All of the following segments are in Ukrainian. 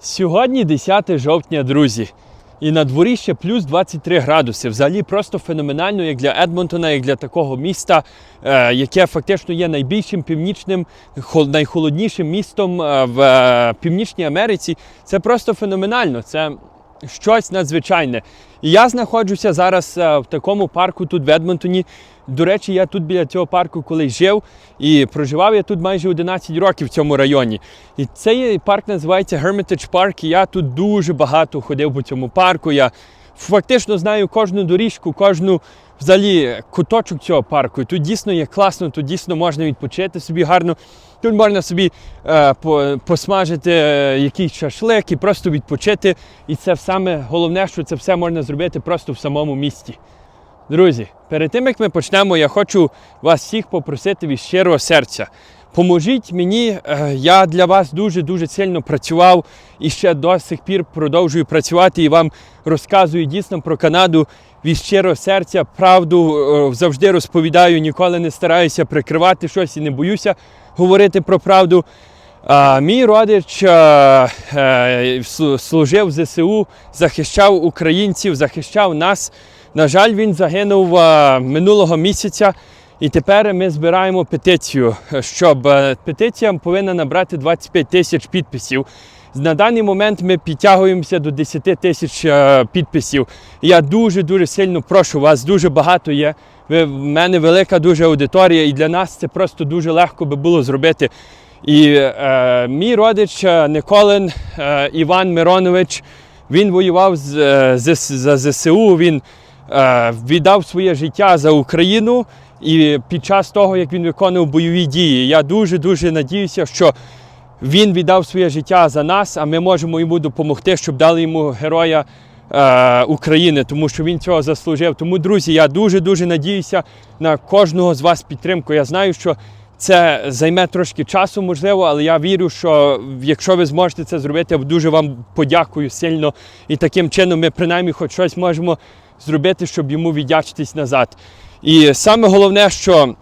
Сьогодні 10 жовтня, друзі. І на дворі ще плюс 23 градуси. Взагалі просто феноменально, як для Едмонтона, як для такого міста, е, яке фактично є найбільшим північним, найхолоднішим містом е, в е, Північній Америці. Це просто феноменально. Це щось надзвичайне. І я знаходжуся зараз е, в такому парку тут в Едмонтоні. До речі, я тут біля цього парку колись жив і проживав я тут майже 11 років в цьому районі. І цей парк називається Hermitage Park. І я тут дуже багато ходив по цьому парку. Я фактично знаю кожну доріжку, кожну взагалі куточок цього парку. І тут дійсно є класно, тут дійсно можна відпочити собі гарно. Тут можна собі е, по, посмажити е, якийсь шашлик і просто відпочити. І це саме головне, що це все можна зробити просто в самому місті. Друзі, перед тим як ми почнемо, я хочу вас всіх попросити від щирого серця. Поможіть мені, е, я для вас дуже-дуже сильно працював і ще до сих пір продовжую працювати і вам розказую дійсно про Канаду від щирого серця. Правду е, завжди розповідаю, ніколи не стараюся прикривати щось і не боюся говорити про правду. Мій родич е, служив в ЗСУ, захищав українців, захищав нас. На жаль, він загинув минулого місяця, і тепер ми збираємо петицію, щоб е, петиція повинна набрати 25 тисяч підписів. На даний момент ми підтягуємося до 10 тисяч е, підписів. Я дуже дуже сильно прошу вас, дуже багато є. Ви в мене велика дуже аудиторія, і для нас це просто дуже легко би було зробити. І е, мій родич е, Николин е, Іван Миронович, він воював з, е, за ЗСУ, він е, віддав своє життя за Україну. І під час того, як він виконував бойові дії, я дуже-дуже надіюся, що він віддав своє життя за нас, а ми можемо йому допомогти, щоб дали йому героя е, України, тому що він цього заслужив. Тому, друзі, я дуже-дуже надіюся на кожного з вас підтримку. Я знаю, що це займе трошки часу, можливо, але я вірю, що якщо ви зможете це зробити, я дуже вам подякую сильно. І таким чином ми принаймні хоч щось можемо зробити, щоб йому віддячитись назад. І саме головне, що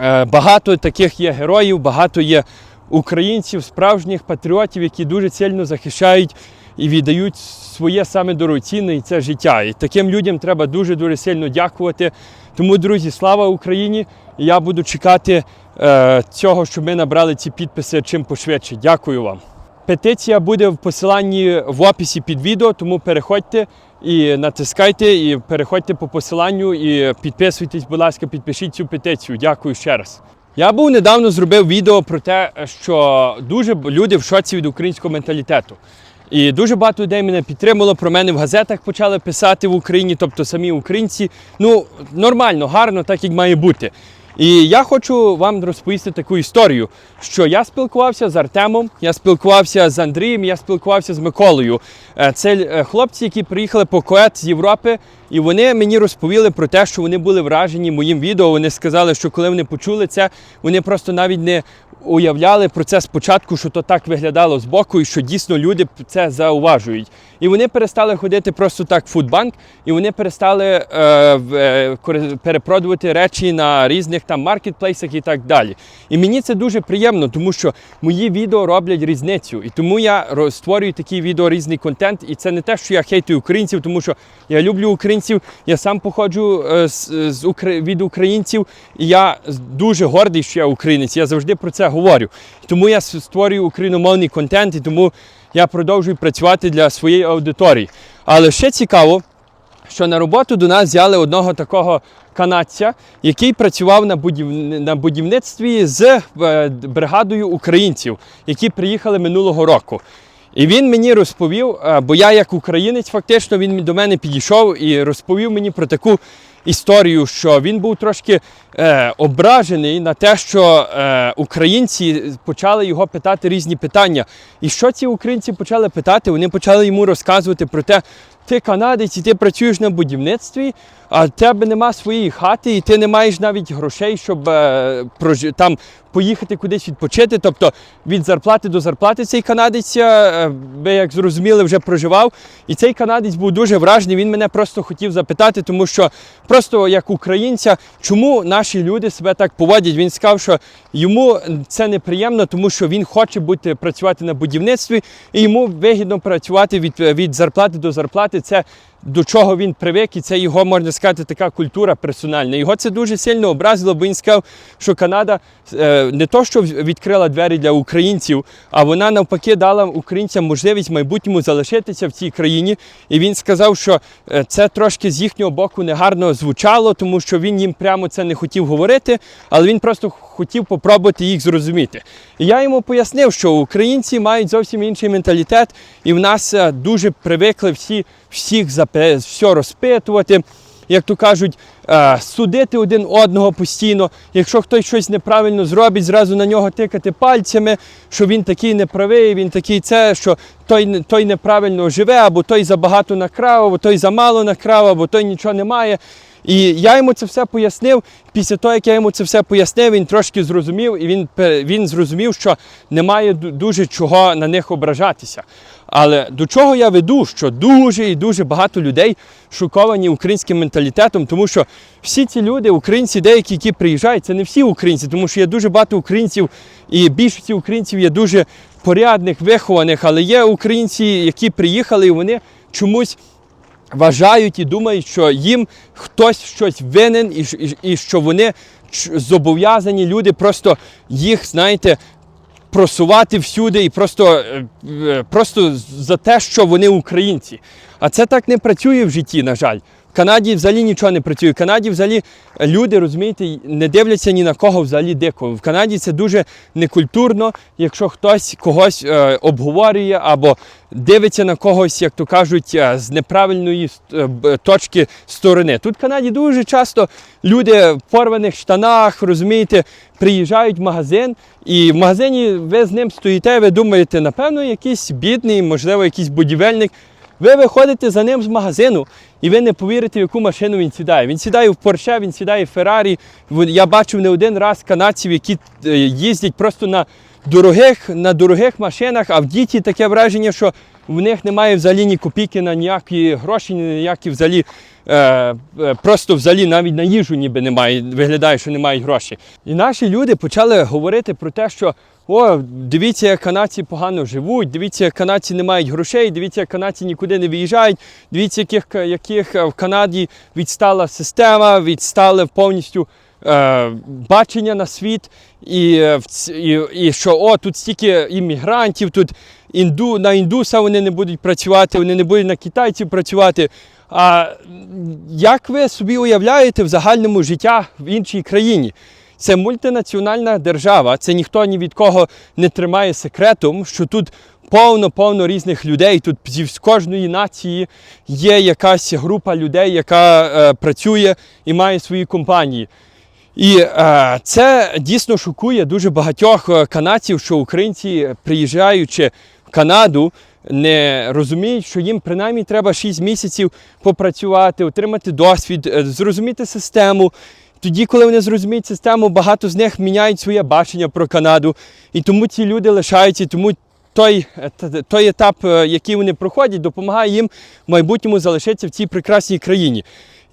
Е, Багато таких є героїв, багато є українців, справжніх патріотів, які дуже сильно захищають і віддають своє саме дорогоцінне і це життя. І таким людям треба дуже-дуже сильно дякувати. Тому, друзі, слава Україні! Я буду чекати е, цього, щоб ми набрали ці підписи чим пошвидше. Дякую вам. Петиція буде в посиланні в описі під відео, тому переходьте і натискайте, і переходьте по посиланню і підписуйтесь, будь ласка, підпишіть цю петицію. Дякую ще раз. Я був недавно зробив відео про те, що дуже люди в шоці від українського менталітету. І дуже багато людей мене підтримало. Про мене в газетах почали писати в Україні, тобто самі українці. Ну, нормально, гарно, так як має бути. І я хочу вам розповісти таку історію, що я спілкувався з Артемом, я спілкувався з Андрієм, я спілкувався з Миколою. Е, Це е, хлопці, які приїхали по коет з Європи, і вони мені розповіли про те, що вони були вражені моїм відео. Вони сказали, що коли вони почули це, вони просто навіть не уявляли про це спочатку, що то так виглядало збоку, і що дійсно люди це зауважують. І вони перестали ходити просто так в фудбанк, і вони перестали е, е, перепродувати речі на різних там маркетплейсах і так далі. І мені це дуже приємно, тому що мої відео роблять різницю. І тому я створюю такий відео різний контент. І це не те, що я хейтую українців, тому що я люблю українців. Я сам походжу е, з, з від українців, і я дуже гордий, що я українець. Я завжди про це говорю. Тому я створюю україномовний контент, і тому я продовжую працювати для своєї аудиторії. Але ще цікаво, що на роботу до нас взяли одного такого канадця, який працював на, будів... на будівництві з е, бригадою українців, які приїхали минулого року. І він мені розповів, бо я як українець, фактично, він до мене підійшов і розповів мені про таку історію, що він був трошки е, ображений на те, що е, українці почали його питати різні питання. І що ці українці почали питати? Вони почали йому розказувати про те, ти канадець і ти працюєш на будівництві, а в тебе нема своєї хати, і ти не маєш навіть грошей, щоб е, прожи- там поїхати кудись відпочити. Тобто від зарплати до зарплати цей канадець, е, ви як зрозуміли, вже проживав. І цей канадець був дуже вражений. Він мене просто хотів запитати, тому що просто як українця, чому наші люди себе так поводять? Він сказав, що йому це неприємно, тому що він хоче бути працювати на будівництві, і йому вигідно працювати від, від зарплати до зарплати. Це до чого він привик, і це його можна сказати, така культура персональна. Його це дуже сильно образило, бо він сказав, що Канада е, не то, що відкрила двері для українців, а вона навпаки дала українцям можливість в майбутньому залишитися в цій країні. І він сказав, що е, це трошки з їхнього боку негарно звучало, тому що він їм прямо це не хотів говорити, але він просто хотів попробувати їх зрозуміти. І я йому пояснив, що українці мають зовсім інший менталітет, і в нас е, дуже привикли всі всіх все розпитувати. Як то кажуть, е, судити один одного постійно. Якщо хтось щось неправильно зробить, зразу на нього тикати пальцями, що він такий неправий, він такий це, що той, той неправильно живе, або той забагато накрав, або той замало накрав, або той нічого не має. І я йому це все пояснив. Після того, як я йому це все пояснив, він трошки зрозумів, і він, він зрозумів, що немає дуже чого на них ображатися. Але до чого я веду, що дуже і дуже багато людей шоковані українським менталітетом, тому що всі ці люди, українці, деякі, які приїжджають, це не всі українці, тому що є дуже багато українців, і більшості українців є дуже порядних, вихованих, але є українці, які приїхали, і вони чомусь вважають і думають, що їм хтось щось винен, і, і, і що вони зобов'язані люди просто їх, знаєте, просувати всюди і просто, е, е, просто за те, що вони українці. А це так не працює в житті, на жаль. Канаді взагалі нічого не працює. В Канаді взагалі люди, розумієте, не дивляться ні на кого взагалі дико. В Канаді це дуже некультурно, якщо хтось когось е, обговорює або дивиться на когось, як то кажуть, е, з неправильної е, точки сторони. Тут в Канаді дуже часто люди в порваних штанах, розумієте, приїжджають в магазин, і в магазині ви з ним стоїте, ви думаєте, напевно, якийсь бідний, можливо, якийсь будівельник. Ви виходите за ним з магазину, і ви не повірите, в яку машину він сідає. Він сідає в Порше, він сідає в Феррарі. Я бачив не один раз канадців, які е, їздять просто на дорогих, на дорогих машинах, а в діті таке враження, що в них немає взагалі ні копійки на ніякі гроші, ніякі взагалі. Е, е, просто взагалі навіть на їжу ніби немає, виглядає, що не мають грошей. І наші люди почали говорити про те, що о, дивіться, як канадці погано живуть, дивіться, як канадці не мають грошей, дивіться, як канадці нікуди не виїжджають, дивіться, яких, яких е, в Канаді відстала система, відстали повністю е, бачення на світ, і, е, і, і що о, тут стільки іммігрантів, тут інду, на індуса вони не будуть працювати, вони не будуть на китайців працювати. А як ви собі уявляєте в загальному життя в іншій країні? Це мультинаціональна держава, це ніхто ні від кого не тримає секретом, що тут повно-повно різних людей. Тут з кожної нації є якась група людей, яка е, працює і має свої компанії. І е, це дійсно шокує дуже багатьох е, канадців, що українці, приїжджаючи в Канаду, не розуміють, що їм принаймні треба 6 місяців попрацювати, отримати досвід, е, зрозуміти систему. Тоді, коли вони зрозуміють систему, багато з них міняють своє бачення про Канаду. І тому ці люди лишаються, тому той, е, той етап, е, який вони проходять, допомагає їм в майбутньому залишитися в цій прекрасній країні.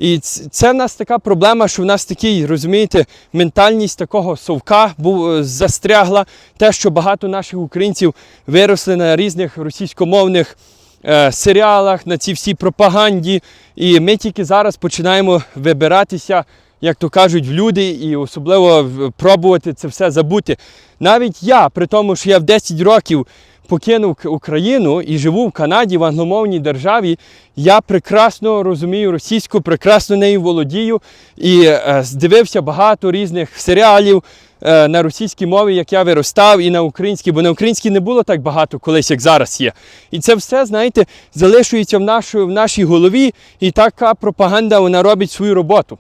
І це в нас така проблема, що в нас такий, розумієте, ментальність такого совка був е, застрягла. Те, що багато наших українців виросли на різних російськомовних е, серіалах, на цій всій пропаганді. І ми тільки зараз починаємо вибиратися, як то кажуть, в люди, і особливо пробувати це все забути. Навіть я, при тому, що я в 10 років покинув Україну і живу в Канаді в англомовній державі, я прекрасно розумію російську, прекрасно нею володію і е, здивився багато різних серіалів е, на російській мові, як я виростав, і на українській, бо на українській не було так багато колись, як зараз є. І це все, знаєте, залишується в, нашу, в нашій голові, і така пропаганда вона робить свою роботу.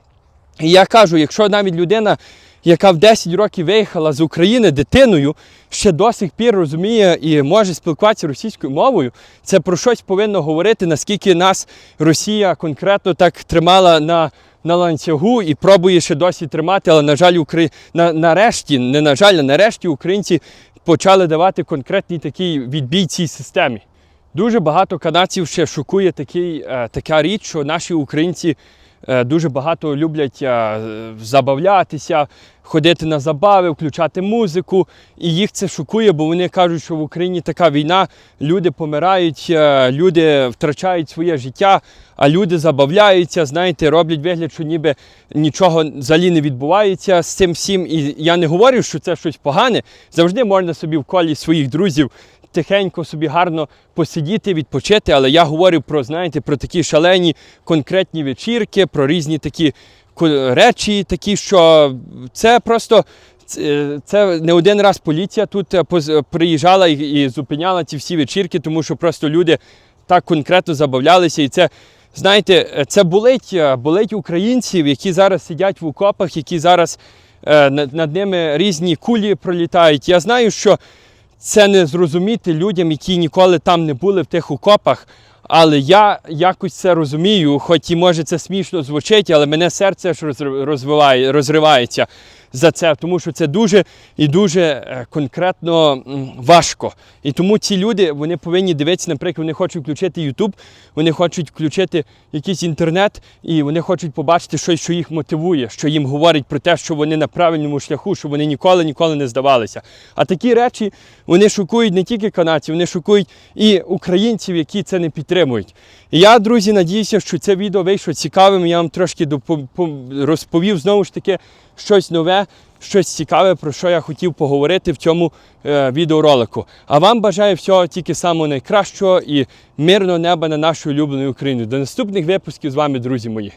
І я кажу, якщо навіть людина яка в 10 років виїхала з України дитиною, ще до сих пір розуміє і може спілкуватися російською мовою, це про щось повинно говорити, наскільки нас Росія конкретно так тримала на, на ланцюгу і пробує ще досі тримати, але, на жаль, Укра... на, нарешті, не на жаль, а нарешті українці почали давати конкретний такий відбій цій системі. Дуже багато канадців ще шокує такий, е, така річ, що наші українці дуже багато люблять е, забавлятися, ходити на забави, включати музику. І їх це шокує, бо вони кажуть, що в Україні така війна, люди помирають, е, люди втрачають своє життя, а люди забавляються, знаєте, роблять вигляд, що ніби нічого взагалі не відбувається з цим всім. І я не говорю, що це щось погане. Завжди можна собі в колі своїх друзів тихенько собі гарно посидіти, відпочити. Але я говорю про, знаєте, про такі шалені конкретні вечірки, про різні такі речі, такі, що це просто. Це це не один раз поліція тут е, приїжджала і, зупиняла ці всі вечірки, тому що просто люди так конкретно забавлялися. І це, знаєте, е, це болить, е, болить українців, які зараз сидять в окопах, які зараз е, над ними різні кулі пролітають. Я знаю, що це не зрозуміти людям, які ніколи там не були в тих окопах. Але я якось це розумію, хоч і може це смішно звучить, але мене серце ж розриває, розривається за це, тому що це дуже і дуже е, конкретно важко. І тому ці люди вони повинні дивитися, наприклад, вони хочуть включити YouTube, вони хочуть включити якийсь інтернет, і вони хочуть побачити щось, що їх мотивує, що їм говорить про те, що вони на правильному шляху, що вони ніколи ніколи не здавалися. А такі речі вони шокують не тільки канадців, вони шокують і українців, які це не підтримують. І я, друзі, надіюся, що це відео вийшло цікавим. Я вам трошки розповів знову ж таки щось нове, щось цікаве, про що я хотів поговорити в цьому е, відеоролику. А вам бажаю всього тільки самого найкращого і мирного неба на нашу улюблену Україну. До наступних випусків з вами, друзі мої.